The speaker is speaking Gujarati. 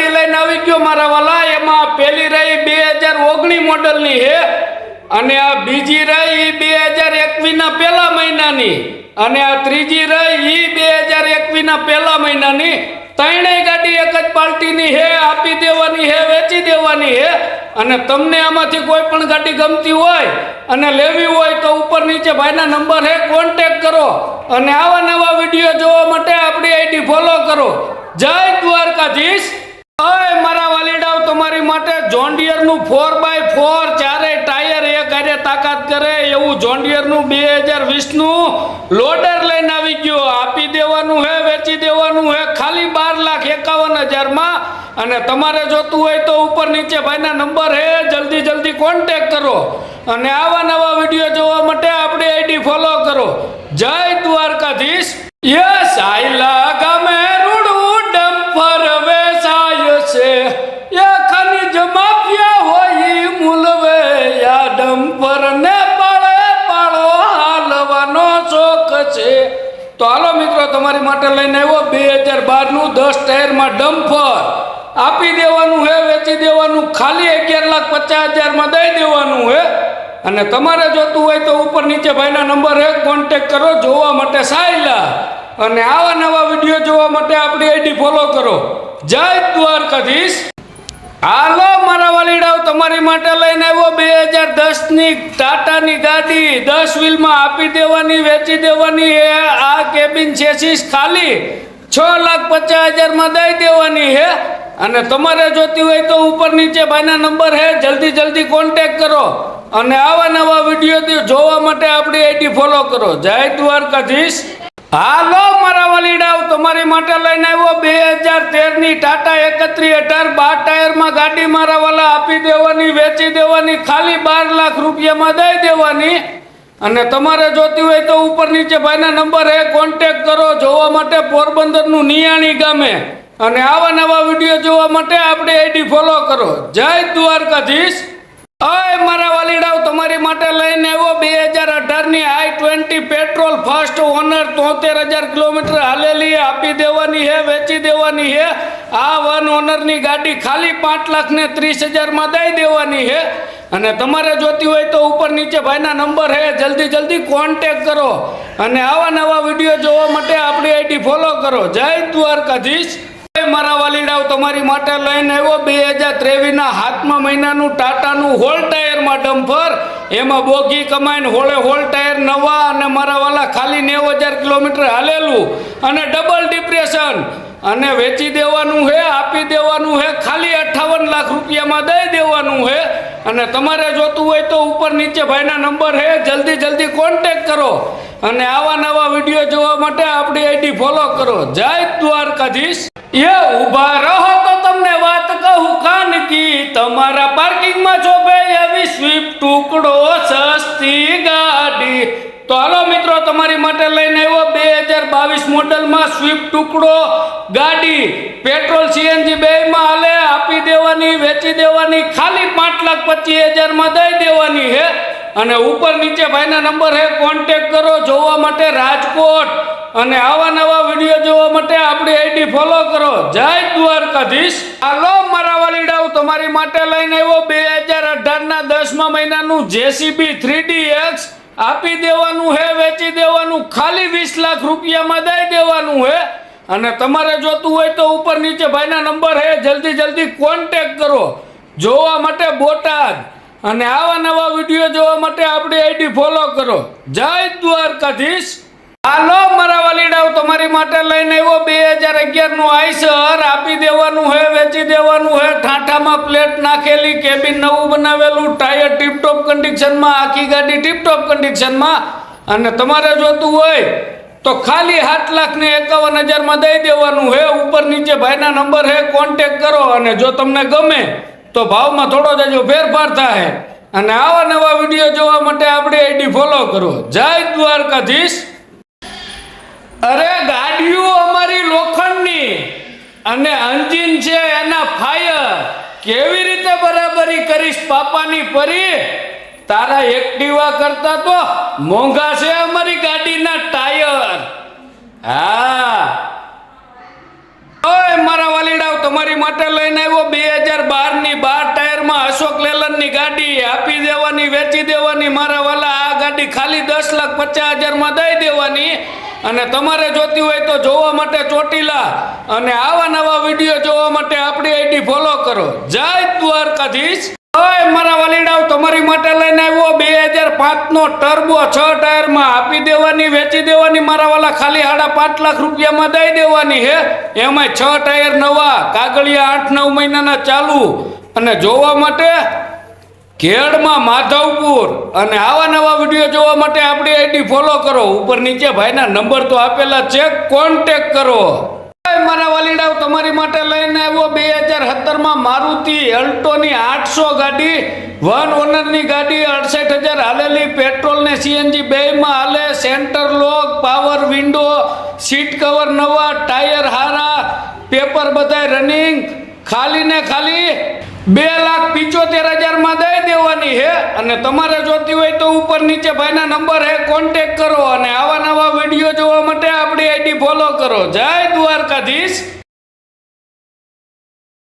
ગાડી લઈને આવી ગયો મારા વાલા. એમાં પેલી રહી બે હજાર ઓગણી મોડલની, હે? અને આ બીજી રહી બે હજાર એકવીસના પહેલા મહિનાની. અને આ ત્રીજી રહી એ બે હજાર એકવીસના પહેલા મહિનાની. ત્રણેય ગાડી એક જ પાર્ટીની હે? આપી દેવાની, હે? વેચી દેવાની, હે? અને તમને આમાંથી કોઈ પણ ગાડી ગમતી હોય અને લેવી હોય તો ઉપર નીચે ભાઈના નંબર, હે? કોન્ટેક કરો. અને આવા નવા વીડિયો જોવા માટે આપણી આઈડી ફોલો કરો. જય દ્વારકાધીશ. મારા વાલીડાઓ, તમારી માટે જોન્ડિયરનું ફોર બાય ફોર ચારે ટાયર એક હારે તાકાત કરે એવું જોન્ડિયરનું બે હજાર વીસનું લોડર લઈને આવી ગયો. આપી દેવાનું હે, વેચી દેવાનું હે, ખાલી બાર લાખ એકાવન હજારમાં. અને તમારે જોતું હોય તો ઉપર નીચે ભાઈના નંબર હે, જલ્દી જલ્દી કોન્ટેક કરો. અને આવા નવા વીડિયો જોવા માટે આપણી આઈડી ફોલો કરો. જય દ્વારકાધીશ. યસ આઈ ગામે છે. તો હાલો મિત્રો, તમારી માટે લઈને આવ્યો બે હજાર બારનું દસ ટાયરમાં ડમ્ફર આપી દેવાનું હે, વેચી દેવાનું. ખાલી અગિયાર લાખ પચાસ હજારમાં દઈ દેવાનું હે. અને તમારે જોતું હોય તો ઉપર નીચે ભાઈના નંબર હે કોન્ટેક કરો, જોવા માટે સાયલા. અને આવા નવા વીડિયો જોવા માટે આપણી આઈડી ફોલો કરો. જય દ્વારકાધીશ. હાલો, મારા વાલીડાઓ, તમારી માટે લઈને આવ્યો બે હજાર દસની ટાટાની ગાડી. દસ વ્હીલમાં આપી દેવાની, વેચી દેવાની હે આ કેબિન છેસીસ ખાલી. છ લાખ પચાસ હજારમાં દઈ દેવાની હે. અને તમારે જોતી હોય તો ઉપર નીચે ભાઈના નંબર હે. જલ્દી જલ્દી કોન્ટેક કરો. અને આવા નવા વીડિયો જોવા માટે આપણી આઈડી ફોલો કરો. જય દ્વારકાધીશ. હાલો મારા તમારી માટે લઈને આવ્યો બે હજાર તેરની ટાટા એકત્રી અઢાર બાર ટાયરમાં ગાડી મારા વાલા આપી દેવાની, વેચી દેવાની, ખાલી બાર લાખ રૂપિયામાં દઈ દેવાની. અને તમારે જોતી હોય તો ઉપર નીચે ભાઈના નંબર એ કોન્ટેક કરો, જોવા માટે પોરબંદરનું નિયાણી ગામે. અને આવા નવા વીડિયો જોવા માટે આપણે આઈડી ફોલો કરો. જય દ્વારકાધીશ અય મારા વાલીડાઓ તમારી માટે લઈને આવ્યો બે હજાર અઢારની I twenty petrol first owner તોતેર હજાર કિલોમીટર હાલેલી આપી દેવાની હે, વેચી દેવાની હે. આ વન ઓનરની ગાડી ખાલી પાંચ લાખ ને ત્રીસ હજારમાં દઈ દેવાની હે. અને તમારે જોતી હોય તો ઉપર નીચે ભાઈના નંબર હે. જલ્દી જલ્દી કોન્ટેક કરો. અને આવા નવા વીડિયો જોવા માટે આપણી આઈડી ફોલો કરો. જય દ્વારકાધીશ. મારા વાલીડાઓ, તમારી માટે લઈને આવ્યો બે હજાર ત્રેવીસના હાથમાં મહિનાનું ટાટાનું હોલ ટાયરમાં ડમ્ફર. એમાં બોગી કમાઈને હોળે હોલ ટાયર નવા અને મારા વાલા ખાલી નેવ હજાર કિલોમીટર હાલેલું અને ડબલ ડિપ્રેશન અને વેચી દેવાનું હે, આપી દેવાનું હે, ખાલી અઠ્ઠાવન લાખ રૂપિયામાં દઈ દેવાનું હે. અને તમારે જોતું હોય તો ઉપર નીચે ભાઈના નંબર હે, જલ્દી જલ્દી કોન્ટેક કરો. અને આવા નવા વીડિયો જોવા માટે આપણી આઈડી ફોલો કરો. જય દ્વારકાધીશ. એ ઊભા રહો તો તમને વાત કહું, ખાનકી. તમારા પાર્કિંગમાં શોભે સ્વીપ ટુકડો સસ્તી ગાડી. તો હાલો મિત્રો, તમારી માટે લઈને આવ્યો બે હજાર બાવીસ મોડલમાં સ્વીપ ટુકડો ગાડી. પેટ્રોલ સીએનજી બેમાં હાલે, આપી દેવાની, વેચી દેવાની, ખાલી પાંચ લાખ પચીસ હજારમાં દઈ દેવાની હે. અને ઉપર નીચે ભાઈના નંબર હે કોન્ટેક કરો, જોવા માટે રાજકોટ. અને આવા નવા વીડિયો જોવા માટે આપણી આઈડી ફોલો કરો. જય દ્વારકાધીશ. હાલો, મારા વાલીડાઓ, તમારી માટે લઈને આવ્યો બે હજાર અઢારના દસમા મહિનાનું જેસીબી થ્રી ડી એક્સ. આપી દેવાનું હે, વેચી દેવાનું, ખાલી વીસ લાખ રૂપિયામાં દઈ દેવાનું હે. અને તમારે જોતું હોય તો ઉપર નીચે ભાઈના નંબર હે, જલ્દી જલ્દી કોન્ટેક કરો. જોવા માટે બોટાદ. અને આવા નવા વીડિયો જોવા માટે આપણી આઈડી ફોલો કરો. જય દ્વારકાધીશ. હાલો, મારા વાલીડાઓ, તમારી માટે લઈને આવ્યો બે હજાર અગિયારનું આઈસર. આપી દેવાનું હે, વેચી દેવાનું હે. ઠાઠામાં પ્લેટ નાખેલી કેબિન નવું બનાવેલું, ટાયર ટીપટોપ કન્ડિશનમાં આખી ગાડી ટીપટોપ કન્ડિશનમાં અને તમારે જોતું હોય તો ખાલી સાત લાખ ને એકાવન હજારમાં દઈ દેવાનું હે. ઉપર નીચે ભાઈના નંબર હે કોન્ટેક કરો. અને જો તમને ગમે તો ભાવમાં થોડો જ ફેરફાર થાય. અને આવા નવા વીડિયો જોવા માટે આપણે આઈડી ફોલો કરો. જય દ્વારકાધીશ. અરે ગાડીઓ અમારી લોખંડની. અને એન્જિન છે એના ફાયર. કેવી રીતે બરાબરી કરીશ પાપાની પરી? તારા એક્ટિવા કરતા તો મોંઘા છે અમારી ગાડીના ટાયર. હા ઓય મારા વાલીડાઓ તમારી માટે લઈને આવ્યો બે હજાર બારની બાર ટાયરમાં અશોક લેલનની ગાડી આપી દેવાની, વેચી દેવાની, મારા વાલા આ ગાડી ખાલી દસ લાખ પચાસ હજારમાં દઈ દેવાની. અને તમારે જોતી હોય તો જોવા માટે ચોટીલા અને આવા નવા વીડિયો જોવા માટે આપણી આઈડી ફોલો કરો. જય દ્વારકાધીશ. ઓય, મારા વાલીડાઓ, તમારી માટે લઈને આવ્યો બે હજાર પાંચનો ટર્બો છ ટાયરમાં. આપી દેવાની, વેચી દેવાની, મારા વાલા ખાલી સાડા પાંચ લાખ રૂપિયામાં દઈ દેવાની હે. એમાંય છ ટાયર નવા, કાગળિયા આઠ નવ મહિનાના ચાલુ. અને જોવા માટે ખેડમાં માધવપુર. અને આવા નવા વીડિયો જોવા માટે આપણી આઈડી ફોલો કરો. ઉપર નીચે ભાઈના નંબર તો આપેલા છે. કોન્ટેક કરો. મારા વાલીડાઓ, તમારી માટે લઈને આવ્યો બે હજાર સત્તરમાં મારુતિ અલ્ટોની આઠસો ગાડી. વન ઓનરની ગાડી અડસઠ હજાર હાલેલી પેટ્રોલ ને સીએનજી બેમાં હાલે. Centre lock, power window, seat cover નવા, ટાયર હારા, પેપર બધાય રનિંગ ખાલી ને ખાલી બે લાખ પિચોતેર હજારમાં દઈ દેવાની હે અને તમારે જોતી હોય તો ઉપર નીચે ભાઈના નંબર હે કોન્ટેક કરો અને આવા નવા વીડિયો જોવા માટે આપણી આઈડી ફોલો કરો. જય દ્વારકાધીશ.